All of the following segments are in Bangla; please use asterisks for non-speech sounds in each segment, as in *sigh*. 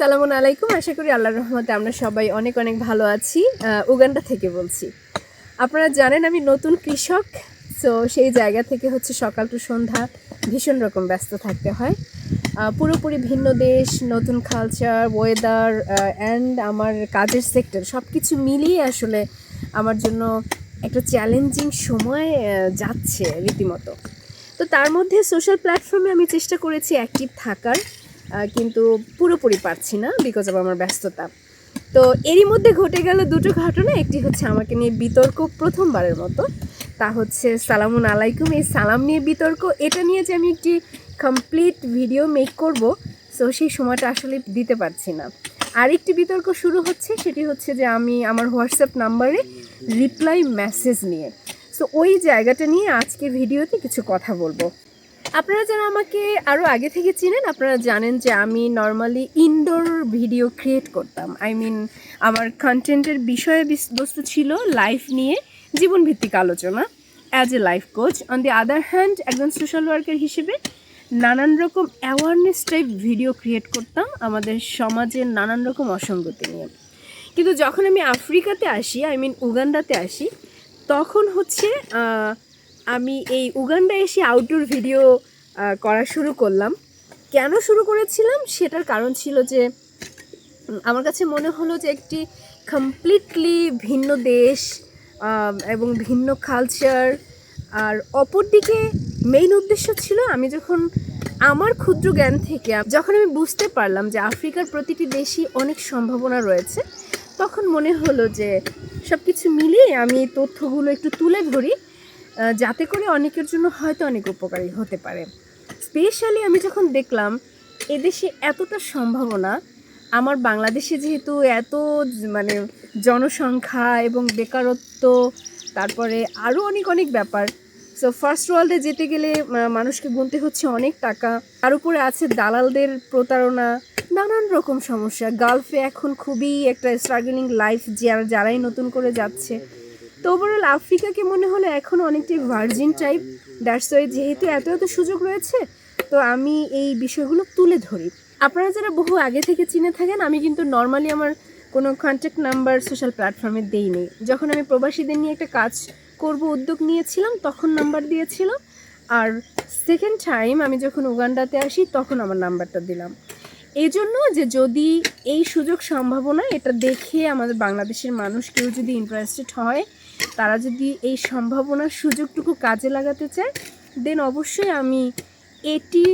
আসসালামু আলাইকুম। আশা করি আল্লাহর রহমতে আমরা সবাই অনেক অনেক ভালো আছি। উগান্ডা থেকে বলছি। আপনারা জানেন আমি নতুন কৃষক, তো সেই জায়গা থেকে হচ্ছে সকাল টু সন্ধ্যা ভীষণ রকম ব্যস্ত থাকতে হয়। পুরোপুরি ভিন্ন দেশ, নতুন কালচার ওয়েদার অ্যান্ড আমার কাজের সেক্টর সব কিছু মিলিয়ে আসলে আমার জন্য একটা চ্যালেঞ্জিং সময় যাচ্ছে রীতিমতো। তো তার মধ্যে সোশ্যাল প্ল্যাটফর্মে আমি চেষ্টা করেছি অ্যাক্টিভ থাকার। কিন্তু পুরোপুরি পারছি না বিকজ অফ আমার ব্যস্ততা। তো এরই মধ্যে ঘটে গেল দুটো ঘটনা, একটি হচ্ছে আমাকে নিয়ে বিতর্ক প্রথমবারের মতো, তা হচ্ছে সালামুন আলাইকুম, এই সালাম নিয়ে বিতর্ক, এটা নিয়ে যে আমি একটি কমপ্লিট ভিডিও মেক করব সো সেই সময়টা আসলে দিতে পারছি না। আরেকটি বিতর্ক শুরু হচ্ছে, সেটি হচ্ছে যে আমি আমার হোয়াটসঅ্যাপ নাম্বারে রিপ্লাই মেসেজ নিয়ে সো ওই জায়গাটা নিয়ে আজকের ভিডিওতে কিছু কথা বলব। আপনারা যারা আমাকে আরও আগে থেকে চিনেন, আপনারা জানেন যে আমি নর্মালি ইনডোর ভিডিও ক্রিয়েট করতাম। আই মিন আমার কন্টেন্টের বিষয়ে বিস- বস্তু ছিল লাইফ নিয়ে জীবনভিত্তিক আলোচনা as a life coach on the other hand একজন সোশ্যাল ওয়ার্কার হিসেবে নানান রকম অ্যাওয়ারনেস টাইপ ভিডিও ক্রিয়েট করতাম আমাদের সমাজের নানান রকম অসঙ্গতি নিয়ে। কিন্তু যখন আমি আফ্রিকাতে আসি আই মিন উগান্ডাতে আসি, তখন হচ্ছে আমি এই উগান্ডা এসে আউটডোর ভিডিও করা শুরু করলাম। কেন শুরু করেছিলাম? সেটার কারণ ছিল যে আমার কাছে মনে হলো যে একটি কমপ্লিটলি ভিন্ন দেশ এবং ভিন্ন কালচার আর অপরদিকে মেইন উদ্দেশ্য ছিল আমি যখন আমার ক্ষুদ্র জ্ঞান থেকে, যখন আমি বুঝতে পারলাম যে আফ্রিকার প্রতিটি দেশই অনেক সম্ভাবনা রয়েছে, তখন মনে হলো যে সব কিছু মিলিয়ে আমি তথ্যগুলো একটু তুলে ধরি। যাতে করে অনেকের জন্য হয়তো অনেক উপকারী হতে পারে। স্পেশালি আমি যখন দেখলাম, এদেশে এতটা সম্ভাবনা, আমার বাংলাদেশে যেহেতু এত মানে জনসংখ্যা এবং বেকারত্ব, তারপরে আরও অনেক অনেক ব্যাপার। সো ফার্স্ট ওয়ার্ল্ডে যেতে গেলে মানুষকে গুনতে হচ্ছে অনেক টাকা। তার উপরে আছে দালালদের প্রতারণা, নানান রকম সমস্যা। গালফে এখন খুবই একটা স্ট্রাগলিং লাইফ যারা, যারাই নতুন করে যাচ্ছে। তো ওভারঅল আফ্রিকাকে মনে হলো? এখন অনেকটাই ভার্জিন টাইপ দ্যাটস ওয়াই যেহেতু এত এত সুযোগ রয়েছে, তো আমি এই বিষয়গুলো তুলে ধরি। আপনারা যারা বহু আগে থেকে চিনে থাকেন, আমি কিন্তু নর্মালি আমার কোনো কন্ট্যাক্ট নাম্বার সোশ্যাল প্ল্যাটফর্মে দেইনি যখন আমি প্রবাসীদের নিয়ে একটা কাজ করব, উদ্যোগ নিয়েছিলাম, তখন নাম্বার দিয়েছিলাম। আর সেকেন্ড টাইম আমি যখন উগান্ডাতে আসি, তখন আমার নাম্বারটা দিলাম। এই জন্য যে যদি এই সুযোগ সম্ভাবনা এটা দেখে আমাদের বাংলাদেশের মানুষ কেউ যদি ইন্টারেস্টেড হয় তারা যদি এই সম্ভাবনার সুযোগটুকু কাজে লাগাতে চায় দেন অবশ্যই আমি এটি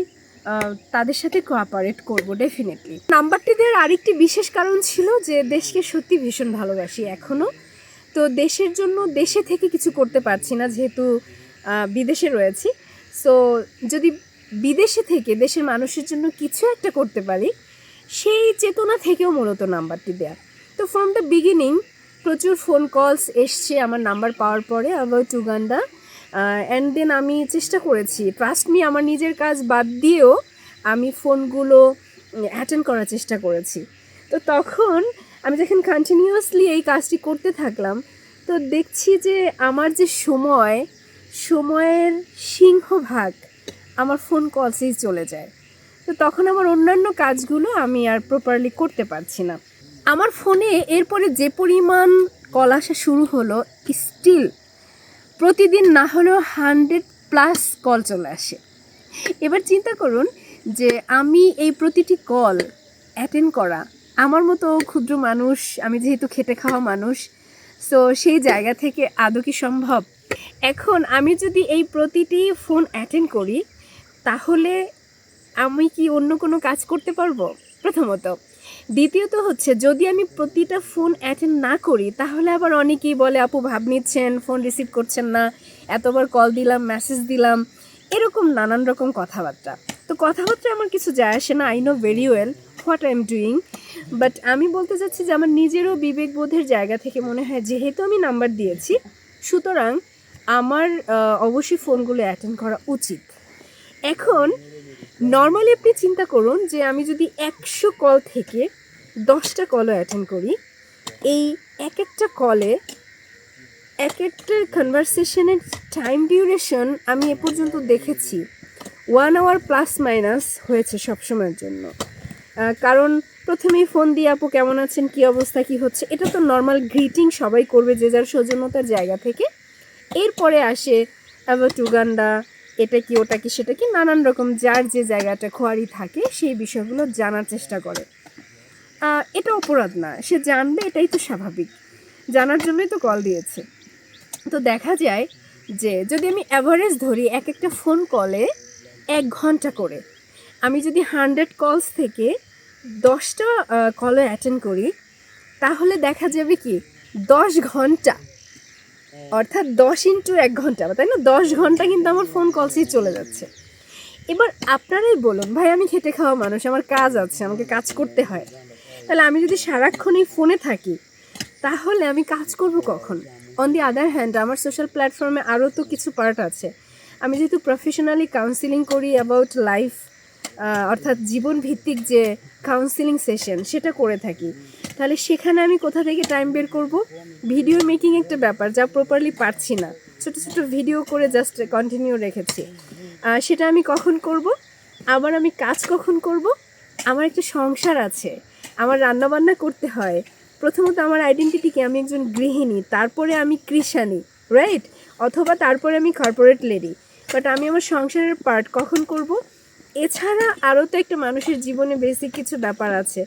তাদের সাথে কোঅপারেট করব ডেফিনেটলি নাম্বারটি দেওয়ার আরেকটি বিশেষ কারণ ছিল যে দেশকে সত্যি ভীষণ ভালোবাসি এখনও তো দেশের জন্য দেশে থেকে কিছু করতে পারছি না, যেহেতু বিদেশে রয়েছি। সো যদি বিদেশে থেকে দেশের মানুষের জন্য কিছু একটা করতে পারি, সেই চেতনা থেকেও মূলত নাম্বারটি দেয়া। তো ফ্রম দ্য বিগিনিং প্রচুর ফোন কলস এসছে আমার নাম্বার পাওয়ার পরে অ্যাবাউট উগান্ডা অ্যান্ড দেন আমি চেষ্টা করেছি। ট্রাস্ট মি আমার নিজের কাজ বাদ দিয়েও আমি ফোনগুলো অ্যাটেন্ড করার চেষ্টা করেছি। তো তখন আমি যখন কন্টিনিউয়াসলি এই কাজটি করতে থাকলাম, তো দেখছি যে আমার যে সময়, সময়ের সিংহভাগ আমার ফোন কলসেই চলে যায়। তো তখন আমার অন্যান্য কাজগুলো আমি আর প্রপারলি করতে পারছি না। আমার ফোনে এরপরে যে পরিমাণ কল আসা শুরু হলো স্টিল প্রতিদিন না হলেও হান্ড্রেড প্লাস কল চলে আসে। এবার চিন্তা করুন যে আমি এই প্রতিটি কল অ্যাটেন্ড করা, আমার মতো ক্ষুদ্র মানুষ, আমি যেহেতু খেটে খাওয়া মানুষ সো সেই জায়গা থেকে আদৌ কি সম্ভব? এখন আমি যদি এই প্রতিটি ফোন অ্যাটেন্ড করি, তাহলে আমি কি অন্য কোনো কাজ করতে পারব? প্রথমত দ্বিতীয়ত হচ্ছে, যদি আমি প্রতিটা ফোন অ্যাটেন্ড না করি, তাহলে আবার অনেকেই বলে, আপু, ভাব নিচ্ছেন ফোন রিসিভ করছেন না, এতবার কল দিলাম মেসেজ দিলাম। এরকম নানান রকম কথাবার্তা। তো কথাবার্তা আমার কিছু যায় আসে না I know very well what I am doing but আমি বলতে চাচ্ছি যে, আমার নিজেরও বিবেকবোধের জায়গা থেকে মনে হয়, যেহেতু আমি নাম্বার দিয়েছি, সুতরাং আমার অবশ্যই ফোনগুলো অ্যাটেন্ড করা উচিত। এখন নর্মালি আপনি চিন্তা করুন যে আমি যদি একশো কল থেকে দশটা কলও অ্যাটেন্ড করি, এই এক একটা কলে এক একটা কনভারসেশনের টাইম ডিউরেশন আমি এ পর্যন্ত দেখেছি। ওয়ান আওয়ার প্লাস মাইনাস হয়েছে সবসময়ের জন্য। কারণ প্রথমেই ফোন দিয়ে, আপু কেমন আছেন? কি অবস্থা? কি হচ্ছে? এটা তো নর্মাল গ্রিটিং সবাই করবে যে যার সৌজন্যতার জায়গা থেকে। এরপরে আসে অ্যাবাউট উগান্ডা এটা কি, ওটা কি, সেটা কি, নানান রকম যার যে জায়গাটা খোয়ারি থাকে, সেই বিষয়গুলো জানার চেষ্টা করে। এটা অপরাধ না, সে জানবে, এটাই তো স্বাভাবিক। জানার জন্যই তো কল দিয়েছে। তো দেখা যায় যে, যদি আমি অ্যাভারেজ ধরি, এক একটা ফোন কলে এক ঘণ্টা করে। আমি যদি হান্ড্রেড কলস থেকে দশটা কলে অ্যাটেন্ড করি, তাহলে দেখা যাবে কি, দশ ঘণ্টা অর্থাৎ দশ ইন্টু এক ঘণ্টা, তাই না? দশ ঘণ্টা কিন্তু আমার ফোন কলসই চলে যাচ্ছে। এবার আপনারাই বলুন, ভাই, আমি খেটে খাওয়া মানুষ, আমার কাজ আছে, আমাকে কাজ করতে হয়। তাহলে আমি যদি সারাক্ষণ এই ফোনে থাকি, তাহলে আমি কাজ করব কখন? অন দি আদার হ্যান্ড আমার সোশ্যাল প্ল্যাটফর্মে আরও তো কিছু পার্ট আছে। আমি যেহেতু প্রফেশনালি কাউন্সিলিং করি অ্যাবাউট লাইফ অর্থাৎ জীবন ভিত্তিক যে কাউন্সিলিং সেশন সেটা করে থাকি। তাহলে সেখানে আমি কোথা থেকে টাইম বের করব? ভিডিও মেকিং একটা ব্যাপার যা প্রপারলি পারছি না। ছোট ছোট ভিডিও করে জাস্ট কন্টিনিউ রেখেছি। সেটা আমি কখন করব? আবার আমি কাজ কখন করব? আমার একটা সংসার আছে। আমার রান্নাবান্না করতে হয়। প্রথমত আমার আইডেন্টিটি কি আমি একজন গৃহিণী, তারপরে আমি কৃষানি রাইট অথবা তারপরে আমি কর্পোরেট লেডি বাট আমি আমার সংসারের পার্ট কখন করব? এছাড়া আরও তো একটা মানুষের জীবনে বেসিক কিছু ব্যাপার আছে।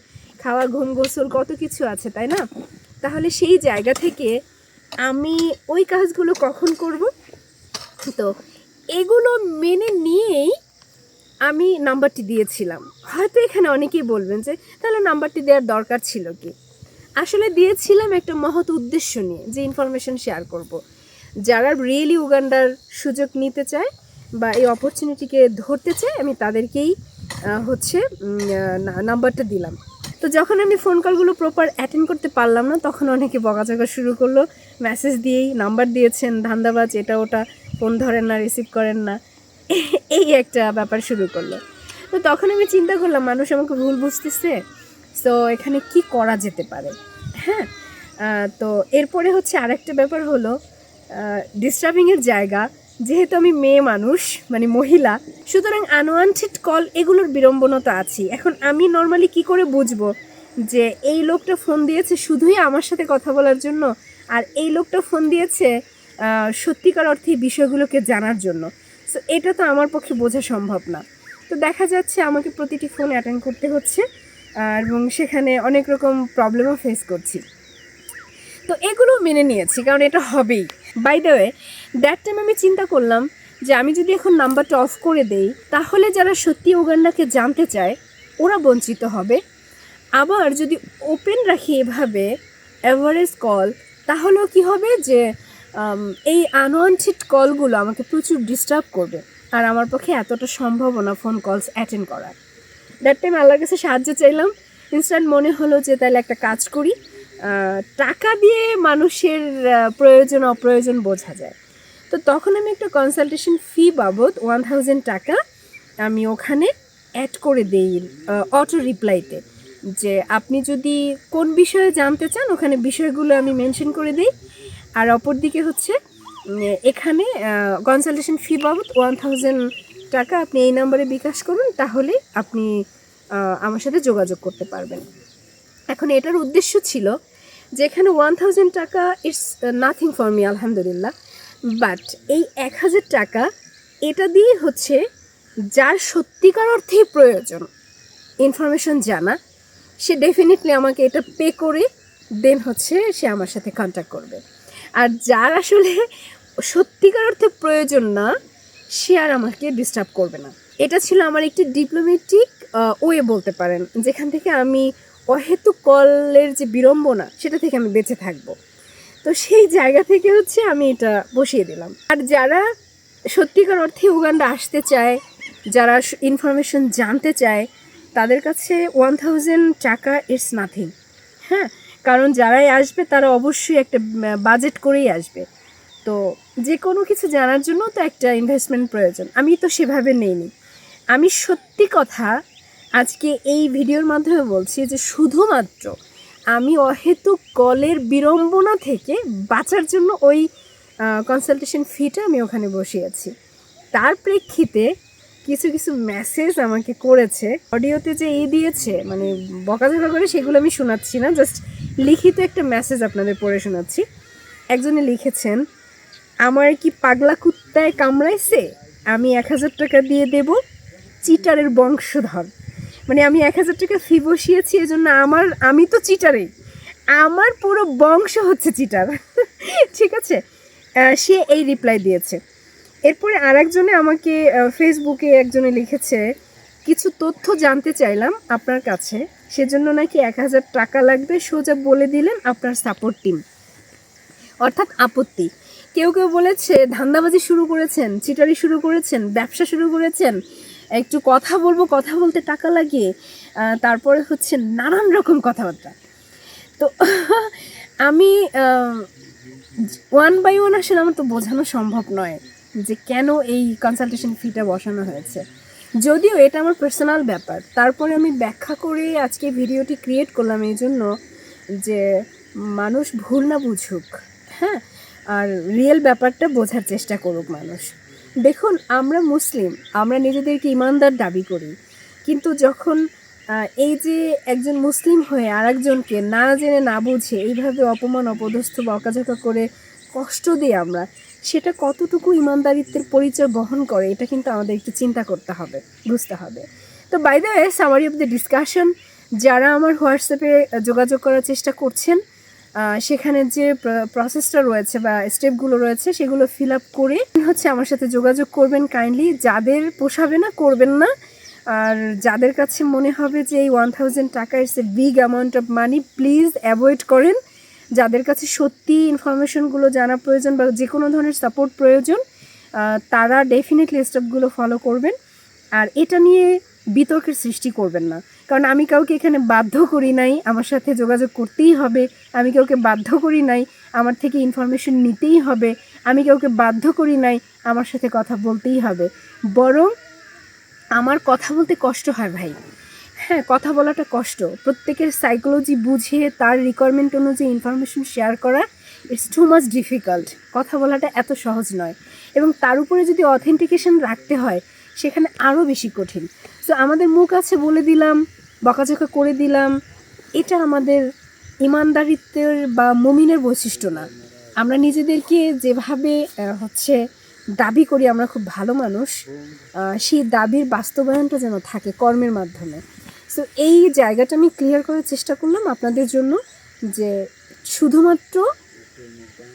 খাওয়া, ঘুম গোসল কত কিছু আছে, তাই না? তাহলে সেই জায়গা থেকে আমি ওই কাজগুলো কখন করব? তো এগুলো মেনে নিয়েই আমি নাম্বারটি দিয়েছিলাম। হয়তো এখানে অনেকেই বলবেন যে, তাহলে নাম্বারটি দেওয়ার দরকার ছিল কি? আসলে দিয়েছিলাম একটা মহৎ উদ্দেশ্য নিয়ে, যে ইনফরমেশন শেয়ার করব। যারা রিয়েলি উগান্ডার সুযোগ নিতে চায় বা এই অপরচুনিটিকে ধরতে চায়, আমি তাদেরকেই হচ্ছে নাম্বারটা দিলাম। তো যখন আমি ফোন কলগুলো প্রপার অ্যাটেন্ড করতে পারলাম না, তখন অনেকে বকাঝকা শুরু করল। মেসেজ দিয়েই নাম্বার দিয়েছেন, ধান্দাবাজ, এটা ওটা ফোন ধরেন না রিসিভ করেন না। *laughs* এই একটা ব্যাপার শুরু করল। তো তখন আমি চিন্তা করলাম, মানুষ আমাকে ভুল বুঝতেছে তো এখানে কি করা যেতে পারে? হ্যাঁ তো এরপরে হচ্ছে আরেকটা ব্যাপার হলো ডিস্টার্বিংয়ের জায়গা। যেহেতু আমি মেয়ে মানুষ মানে মহিলা, সুতরাং আনওয়ান্টেড কল এগুলোর বিড়ম্বনতা আছে এখন আমি নর্মালি কি করে বুঝব যে এই লোকটা ফোন দিয়েছে শুধুই আমার সাথে কথা বলার জন্য, আর এই লোকটা ফোন দিয়েছে সত্যিকার অর্থে বিষয়গুলোকে জানার জন্য? সো এটা তো আমার পক্ষে বোঝা সম্ভব না। তো দেখা যাচ্ছে আমাকে প্রতিটি ফোন অ্যাটেন্ড করতে হচ্ছে এবং সেখানে অনেক রকম প্রবলেমও ফেস করছি। তো এগুলো মেনে নিয়েছি, কারণ এটা হবেই। By the way that time আমি চিন্তা করলাম যে আমি যদি এখন নাম্বারটা অফ করে দেই, তাহলে যারা সত্যি উগান্ডাকে জানতে চায়, ওরা বঞ্চিত হবে। আবার যদি ওপেন রাখি এভাবে অ্যাভারেজ কল তাহলেও কি হবে যে এই আনওয়ান্টেড কলগুলো আমাকে প্রচুর ডিস্টার্ব করবে। আর আমার পক্ষে এতটা সম্ভাবনা ফোন কলস অ্যাটেন্ড করার। দ্যাট টাইম আল্লাহর কাছে সাহায্য চাইলাম। ইনস্ট্যান্ট মনে হলো যে তাহলে একটা কাজ করি। টাকা দিয়ে মানুষের প্রয়োজন, অপ্রয়োজন বোঝা যায়। তো তখন আমি একটা কনসালটেশন ফি বাবদ ওয়ান থাউজেন্ড টাকা আমি ওখানে অ্যাড করে দেই অটো রিপ্লাইতে যে আপনি যদি কোন বিষয়ে জানতে চান, ওখানে বিষয়গুলো আমি মেনশন করে দিই। আর অপরদিকে হচ্ছে এখানে কনসালটেশন ফি বাবদ ওয়ান থাউজেন্ড টাকা আপনি এই নাম্বারে বিকাশ করুন, তাহলে আপনি আমার সাথে যোগাযোগ করতে পারবেন। এখন এটার উদ্দেশ্য ছিল যে এখানে ওয়ান থাউজেন্ড টাকা ইটস নাথিং ফর মি আলহামদুলিল্লাহ। বাট এই এক হাজার টাকা, এটা দিয়ে হচ্ছে যার সত্যিকার অর্থেই প্রয়োজন ইনফরমেশন জানা, সে ডেফিনেটলি আমাকে এটা পে করে দেন হচ্ছে সে আমার সাথে কন্ট্যাক্ট করবে। আর যার আসলে সত্যিকার অর্থে প্রয়োজন না, সে আর আমাকে ডিস্টার্ব করবে না। এটা ছিল আমার একটি ডিপ্লোমেটিক ওয়ে বলতে পারেন, যেখান থেকে আমি অহেতু কলের যে বিড়ম্বনা, সেটা থেকে আমি বেঁচে থাকব। তো সেই জায়গা থেকে হচ্ছে আমি এটা বসিয়ে দিলাম। আর যারা সত্যিকার অর্থে উগান্ডা আসতে চায়, যারা ইনফরমেশন জানতে চায়, তাদের কাছে ওয়ান থাউজেন্ড টাকা ইটস নাথিং হ্যাঁ কারণ যারাই আসবে, তারা অবশ্যই একটা বাজেট করেই আসবে। তো যে কোনো কিছু জানার জন্য তো একটা ইনভেস্টমেন্ট প্রয়োজন। আমি তো সেভাবে নেইনি। আমি সত্যি কথা আজকে এই ভিডিওর মাধ্যমে বলছি যে শুধুমাত্র আমি অহেতুক কলের বিড়ম্বনা থেকে বাঁচার জন্য ওই কনসালটেশন ফিটা আমি ওখানে বসিয়েছি। তার প্রেক্ষিতে কিছু কিছু মেসেজ আমাকে করেছে। অডিওতে যে এই দিয়েছে মানে বকাঝকা করে সেগুলো আমি শোনাচ্ছি না জাস্ট লিখিত একটা মেসেজ আপনাদের পড়ে শোনাচ্ছি। একজনে লিখেছেন, আমার কি পাগলা কুত্তায় কামড়াইছে? আমি এক হাজার টাকা দিয়ে দেব চিটারের বংশধর। মানে আমি এক হাজার টাকা ফি বসিয়েছি, এজন্য আমার, আমি তো চিটারেই আমার পুরো বংশ হচ্ছে চিটার *laughs* ঠিক আছে? সে এই রিপ্লাই দিয়েছে। এরপরে আরেকজনে আমাকে ফেসবুকে একজনে লিখেছে, কিছু তথ্য জানতে চাইলাম আপনার কাছে। সেজন্য নাকি এক হাজার টাকা লাগবে, সোজা বলে দিলেন আপনার সাপোর্ট টিম অর্থাৎ আপত্তি। কেউ কেউ বলেছে, ধান্দাবাজি শুরু করেছেন চিটারি শুরু করেছেন, ব্যবসা শুরু করেছেন একটু কথা বলব কথা বলতে টাকা আহ, তারপরে হচ্ছে নানান রকম কথাবার্তা। তো *laughs* আমি ওয়ান বাই ওয়ান আসলে আমার তো বোঝানো সম্ভব নয় যে কেন এই কনসালটেশন ফিটা বসানো হয়েছে। যদিও এটা আমার পার্সোনাল ব্যাপার। তারপরে আমি ব্যাখ্যা করে আজকে ভিডিওটি ক্রিয়েট করলাম এই জন্য যে মানুষ ভুল না বুঝুক হ্যাঁ? আর রিয়েল ব্যাপারটা বোঝার চেষ্টা করুক মানুষ। দেখুন, আমরা মুসলিম, আমরা নিজেদেরকে ইমানদার দাবি করি। কিন্তু যখন এই যে একজন মুসলিম হয়ে আরেকজনকে না জেনে না বুঝে এইভাবে অপমান, অপদস্থ, বকাঝকা করে কষ্ট দিই আমরা, সেটা কতটুকু ইমানদারিত্বের পরিচয় বহন করে, এটা কিন্তু আমাদের একটু চিন্তা করতে হবে, বুঝতে হবে। তো by the summary of the discussion যারা আমার হোয়াটসঅ্যাপে যোগাযোগ করার চেষ্টা করছেন সেখানে যে প্রসেসটা রয়েছে বা স্টেপগুলো রয়েছে, সেগুলো ফিল আপ করে হচ্ছে আমার সাথে যোগাযোগ করবেন কাইন্ডলি যাদের পোষাবে না, করবেন না। আর যাদের কাছে মনে হবে যে এই ওয়ান থাউজেন্ড টাকা it's a big amount of money please avoid করেন। যাদের কাছে সত্যি ইনফরমেশনগুলো জানা প্রয়োজন বা যে কোনো ধরনের সাপোর্ট প্রয়োজন তারা ডেফিনেটলি স্টেপগুলো ফলো করবেন। আর এটা নিয়ে বিতর্কের সৃষ্টি করবেন না। কারণ আমি কাউকে এখানে বাধ্য করি নাই, আমার সাথে যোগাযোগ করতেই হবে। আমি কাউকে বাধ্য করি নাই, আমার থেকে ইনফরমেশন নিতেই হবে। আমি কাউকে বাধ্য করি নাই, আমার সাথে কথা বলতেই হবে। বরং আমার কথা বলতে কষ্ট হয় ভাই। হ্যাঁ কথা বলাটা কষ্ট। প্রত্যেকের সাইকোলজি বুঝে, তার রিকোয়ারমেন্ট অনুযায়ী ইনফরমেশন শেয়ার করা ইটস টু মাচ ডিফিকাল্ট কথা বলাটা এত সহজ নয়। এবং তার উপরে যদি অথেন্টিকেশন রাখতে হয়, সেখানে আরও বেশি কঠিন। সো আমাদের মুখ আছে বলে দিলাম। বকাঝকা করে দিলাম। এটা আমাদের ইমানদারিত্বের বা মমিনের বৈশিষ্ট্য না। আমরা নিজেদেরকে যেভাবে হচ্ছে দাবি করি, আমরা খুব ভালো মানুষ সেই দাবির বাস্তবায়নটা যেন থাকে কর্মের মাধ্যমে। সো এই জায়গাটা আমি ক্লিয়ার করার চেষ্টা করলাম আপনাদের জন্য যে শুধুমাত্র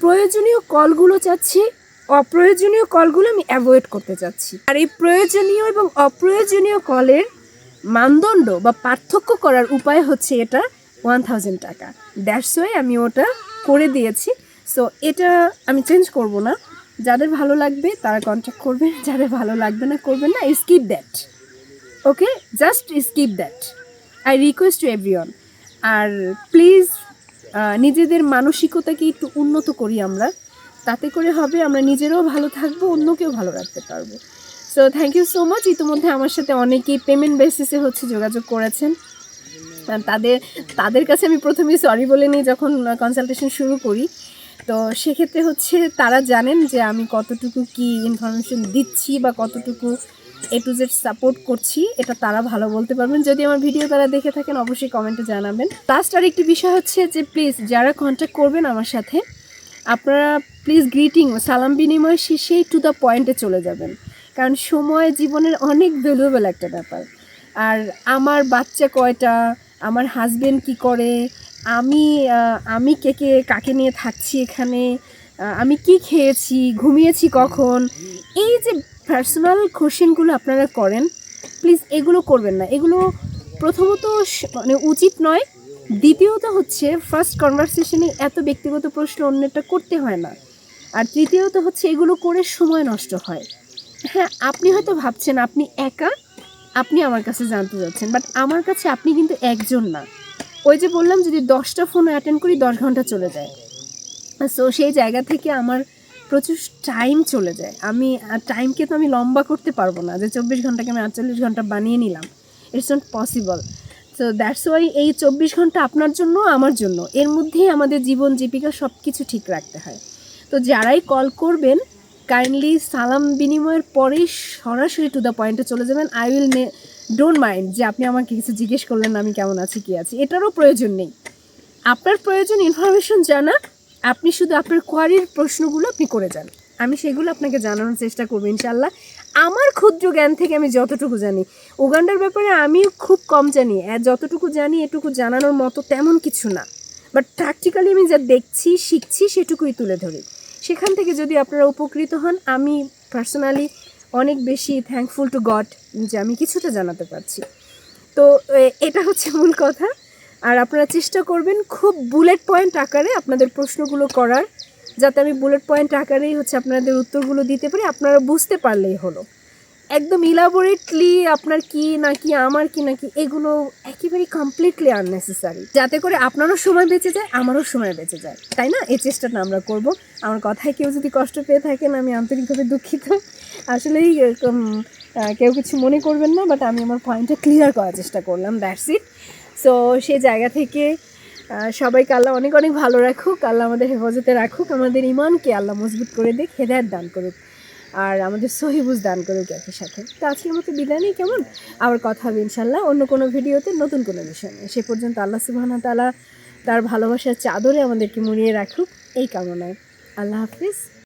প্রয়োজনীয় কলগুলো চাচ্ছি, অপ্রয়োজনীয় কলগুলো আমি অ্যাভয়েড করতে চাচ্ছি। আর এই প্রয়োজনীয় এবং অপ্রয়োজনীয় কলের মানদণ্ড বা পার্থক্য করার উপায় হচ্ছে এটা ওয়ান থাউজেন্ড টাকা। দ্যাটস ওয়ে আমি ওটা করে দিয়েছি। সো এটা আমি চেঞ্জ করব না। যাদের ভালো লাগবে, তারা কন্ট্যাক্ট করবে। যাদের ভালো লাগবে না করবেন না। Skip that okay just skip that I request to everyone R please নিজেদের মানসিকতাকে একটু উন্নত করি আমরা। তাতে করে হবে আমরা নিজেরাও ভালো থাকব, অন্যকেও ভালো রাখতে পারব। So thank you so much ইতিমধ্যে আমার সাথে অনেকেই পেমেন্ট বেসিসে হচ্ছে যোগাযোগ করেছেন। তাদের তাদের কাছে আমি প্রথমেই সরি বলে নিই যখন কনসালটেশন শুরু করি। তো সেক্ষেত্রে হচ্ছে তারা জানেন যে আমি কতটুকু কি ইনফরমেশন দিচ্ছি বা কতটুকু এ টু জেড সাপোর্ট করছি। এটা তারা ভালো বলতে পারবেন। যদি আমার ভিডিও তারা দেখে থাকেন, অবশ্যই কমেন্টে জানাবেন। লাস্ট আর একটি বিষয় হচ্ছে যে প্লিজ যারা কন্ট্যাক্ট করবেন আমার সাথে, আপনারা প্লিজ গ্রিটিং সালাম বিনিময় শেষেই টু দ্য পয়েন্টে চলে যাবেন। কারণ সময় জীবনের অনেক ভ্যালুয়েবল একটা ব্যাপার। আর আমার বাচ্চা কয়টা? আমার হাজবেন্ড কি করে? আমি আমি কে কে, কাকে নিয়ে থাকছি এখানে? আমি কি খেয়েছি? ঘুমিয়েছি কখন? এই যে পার্সোনাল কোশ্চেনগুলো আপনারা করেন প্লিজ এগুলো করবেন না। এগুলো প্রথমত মানে উচিত নয়। দ্বিতীয়ত হচ্ছে ফার্স্ট কনভারসেশনে এত ব্যক্তিগত প্রশ্ন অন্যটা করতে হয় না। আর তৃতীয়ত হচ্ছে, এগুলো করে সময় নষ্ট হয়। হ্যাঁ আপনি হয়তো ভাবছেন আপনি একা, আপনি আমার কাছে জানতে যাচ্ছেন বাট আমার কাছে আপনি কিন্তু একজন না। ওই যে বললাম, যদি দশটা ফোন অ্যাটেন্ড করি, দশ ঘণ্টা চলে যায়। সো সেই জায়গা থেকে আমার প্রচুর টাইম চলে যায়। আমি টাইমকে তো আমি লম্বা করতে পারব না। যে চব্বিশ ঘন্টাকে আমি আটচল্লিশ ঘণ্টা বানিয়ে নিলাম it's not possible so that's why এই চব্বিশ ঘণ্টা আপনার জন্য, আমার জন্য। এর মধ্যেই আমাদের জীবন জীবিকা সব কিছু ঠিক রাখতে হয়। তো যারাই কল করবেন কাইন্ডলি সালাম বিনিময়ের পরেই সরাসরি টু দ্য পয়েন্টে চলে যাবেন। আই উইল ডোন্ট মাইন্ড যে আপনি আমাকে কিছু জিজ্ঞেস করলেন, আমি কেমন আছি, কী আছি। এটারও প্রয়োজন নেই। আপনার প্রয়োজন ইনফরমেশন জানা, আপনি শুধু আপনার কোয়ারির প্রশ্নগুলো আপনি করে যান। আমি সেগুলো আপনাকে জানানোর চেষ্টা করব ইনশাল্লাহ আমার ক্ষুদ্র জ্ঞান থেকে আমি যতটুকু জানি, উগান্ডার ব্যাপারে আমি খুব কম জানি যতটুকু জানি, এটুকু জানানোর মতো তেমন কিছু না। বাট প্র্যাকটিক্যালি আমি যা দেখছি, শিখছি, সেটুকুই তুলে ধরি। সেখান থেকে যদি আপনারা উপকৃত হন, আমি পার্সোনালি অনেক বেশি থ্যাঙ্কফুল টু গড যে আমি কিছুটা জানাতে পারছি। তো এটা হচ্ছে মূল কথা। আর আপনারা চেষ্টা করবেন খুব বুলেট পয়েন্ট আকারে আপনাদের প্রশ্নগুলো করার, যাতে আমি বুলেট পয়েন্ট আকারেই হচ্ছে আপনাদের উত্তরগুলো দিতে পারি। আপনারা বুঝতে পারলেই হলো। একদম ইলাবোরেটলি আপনার কি নাকি আমার কি নাকি এগুলো একেবারে কমপ্লিটলি আননেসেসারি যাতে করে আপনারও সময় বেঁচে যায় আমারও সময় বেঁচে যায়। তাই না? এই চেষ্টাটা আমরা করব। আমার কথায় কেউ যদি কষ্ট পেয়ে থাকেন আমি আন্তরিকভাবে দুঃখিত। আসলেই এরকম কেউ কিছু মনে করবেন না বাট আমি আমার পয়েন্টটা ক্লিয়ার করার চেষ্টা করলাম দ্যাটস ইট সো সেই জায়গা থেকে আহ, সবাইকে আল্লাহ অনেক অনেক ভালো রাখুক আল্লাহ আমাদের হেফাজতে রাখুক আমাদের ইমানকে আল্লাহ মজবুত করে দিক হেদায়ত দান করুক। আর আমাদের সহিবুজ দান করুক একই সাথে। তো আজকের মতো বিদায় নেই, কেমন? আবার কথা হবে ইনশাল্লাহ অন্য কোনো ভিডিওতে নতুন কোনো বিষয় নেই সে পর্যন্ত আল্লাহ সুবাহ তালা তার ভালোবাসার চাদরে আমাদেরকে মুড়িয়ে রাখুক, এই কামনায়। আল্লাহ হাফিজ।